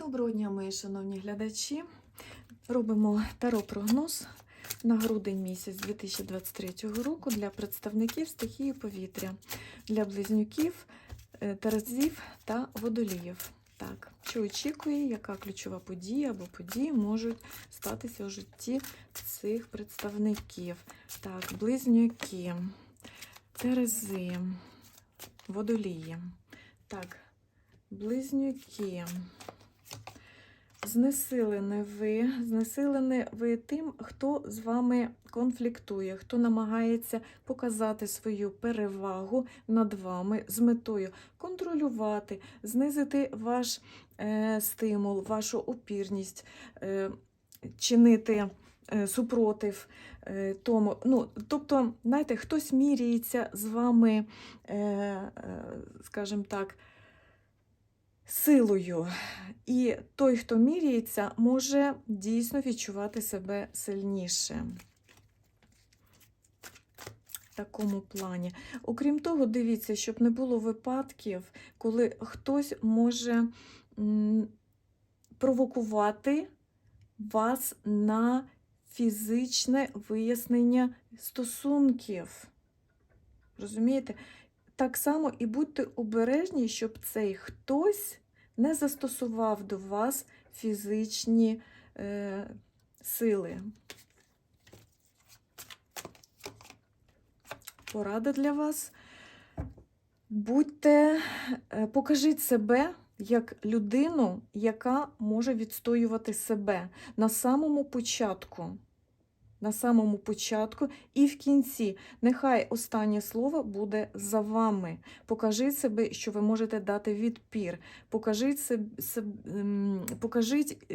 Доброго дня, мої шановні глядачі. Робимо таро-прогноз на грудень місяць 2023 року для представників стихії повітря, для близнюків, е, терезів та водоліїв. Так, що очікує, яка ключова подія або події можуть статися у житті цих представників? Так, близнюки, терези, водолії. Так, близнюки. Знесилені ви, знесилені ви тим, хто з вами конфліктує, хто намагається показати свою перевагу над вами з метою контролювати, знизити ваш е, стимул, вашу опірність, е, чинити е, супротив е, тому. Ну, тобто, знаєте, хтось міряється з вами, е, е, скажімо так, силою. І той, хто міряється, може дійсно відчувати себе сильніше. В такому плані. Окрім того, дивіться, щоб не було випадків, коли хтось може провокувати вас на фізичне вияснення стосунків. Розумієте? Так само і будьте обережні, щоб цей хтось не застосував до вас фізичні е, сили. Порада для вас. Будьте, е, покажіть себе як людину, яка може відстоювати себе на самому початку. На самому початку і в кінці. Нехай останнє слово буде за вами. Покажіть себе, що ви можете дати відпір. Покажіть, себе, покажіть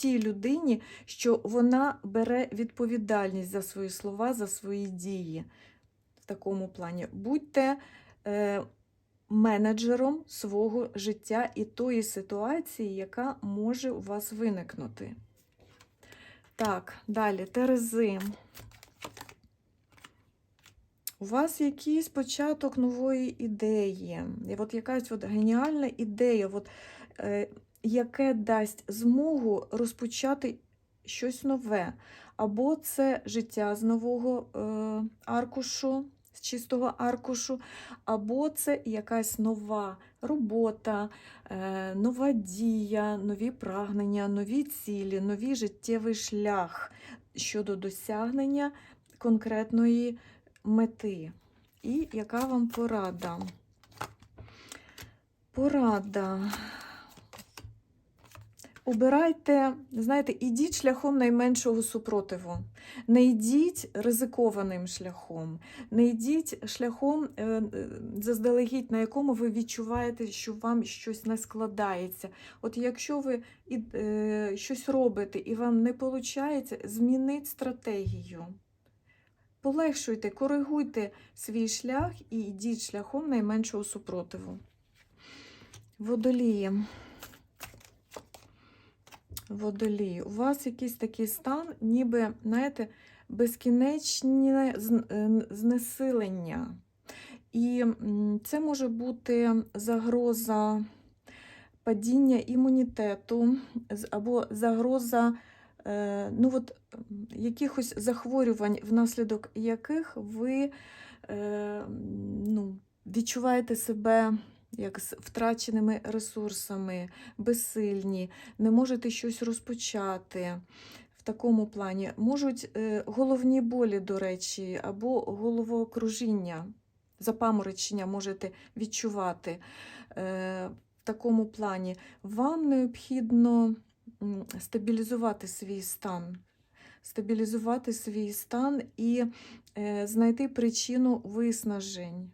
тій людині, що вона бере відповідальність за свої слова, за свої дії. В такому плані. Будьте е, менеджером свого життя і тої ситуації, яка може у вас виникнути. Так, далі, Терези. У вас якийсь початок нової ідеї. І от якась от геніальна ідея, от, е, яке дасть змогу розпочати щось нове. Або це життя з нового е, аркушу, з чистого аркушу, або це якась нова робота, е, нова дія, нові прагнення, нові цілі, новий життєвий шлях щодо досягнення конкретної мети. І яка вам порада? Порада. Обирайте, знаєте, ідіть шляхом найменшого супротиву. Не йдіть ризикованим шляхом, не йдіть шляхом, е, е, заздалегідь, на якому ви відчуваєте, що вам щось не складається. От якщо ви е, щось робите і вам не виходить, змініть стратегію. Полегшуйте, коригуйте свій шлях і йдіть шляхом найменшого супротиву. Водолії. Водолії. У вас якийсь такий стан, ніби, знаєте, безкінечне е, знесилення. І це може бути загроза падіння імунітету або загроза е, ну от, якихось захворювань, внаслідок яких ви е, ну, відчуваєте себе як з втраченими ресурсами, безсильні, не можете щось розпочати. В такому плані можуть е, головні болі, до речі, або головокружіння, запаморочення можете відчувати. Е, В такому плані вам необхідно стабілізувати свій стан. Стабілізувати свій стан і е, знайти причину виснажень,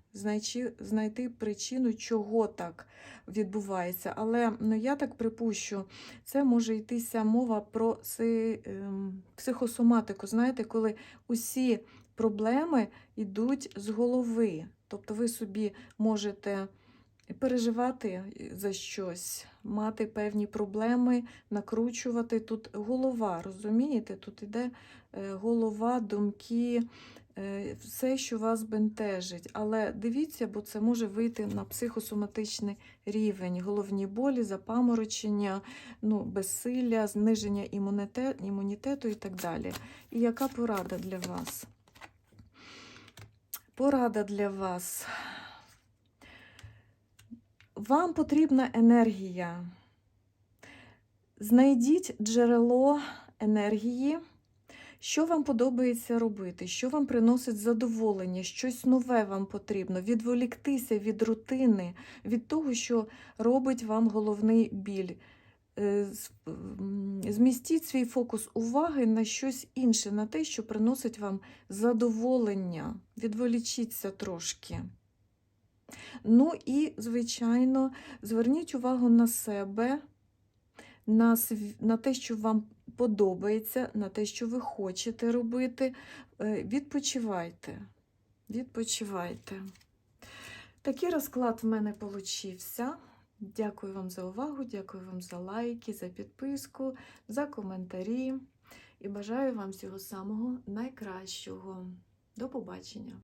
знайти, причину, чого так відбувається. Але ну, я так припущу, це може йтися мова про ем, психосоматику. Знаєте, коли усі проблеми йдуть з голови. Тобто ви собі можете переживати за щось, мати певні проблеми, накручувати. Тут голова, розумієте? Тут іде е, голова, думки, е, все, що вас бентежить. Але дивіться, бо це може вийти на психосоматичний рівень, головні болі, запаморочення, ну, безсилля, зниження імунітету і так далі. І яка порада для вас? Порада для вас. Вам потрібна енергія. Знайдіть джерело енергії, що вам подобається робити, що вам приносить задоволення, щось нове вам потрібно, відволіктися від рутини, від того, що робить вам головний біль. Е, Змістіть свій фокус уваги на щось інше, на те, що приносить вам задоволення. Відволічіться трошки. Ну і, звичайно, зверніть увагу на себе, на, на те, що вам подобається, на те, що ви хочете робити. Е, Відпочивайте. Відпочивайте. Такий розклад в мене получився. Дякую вам за увагу, дякую вам за лайки, за підписку, за коментарі. І бажаю вам всього самого найкращого. До побачення!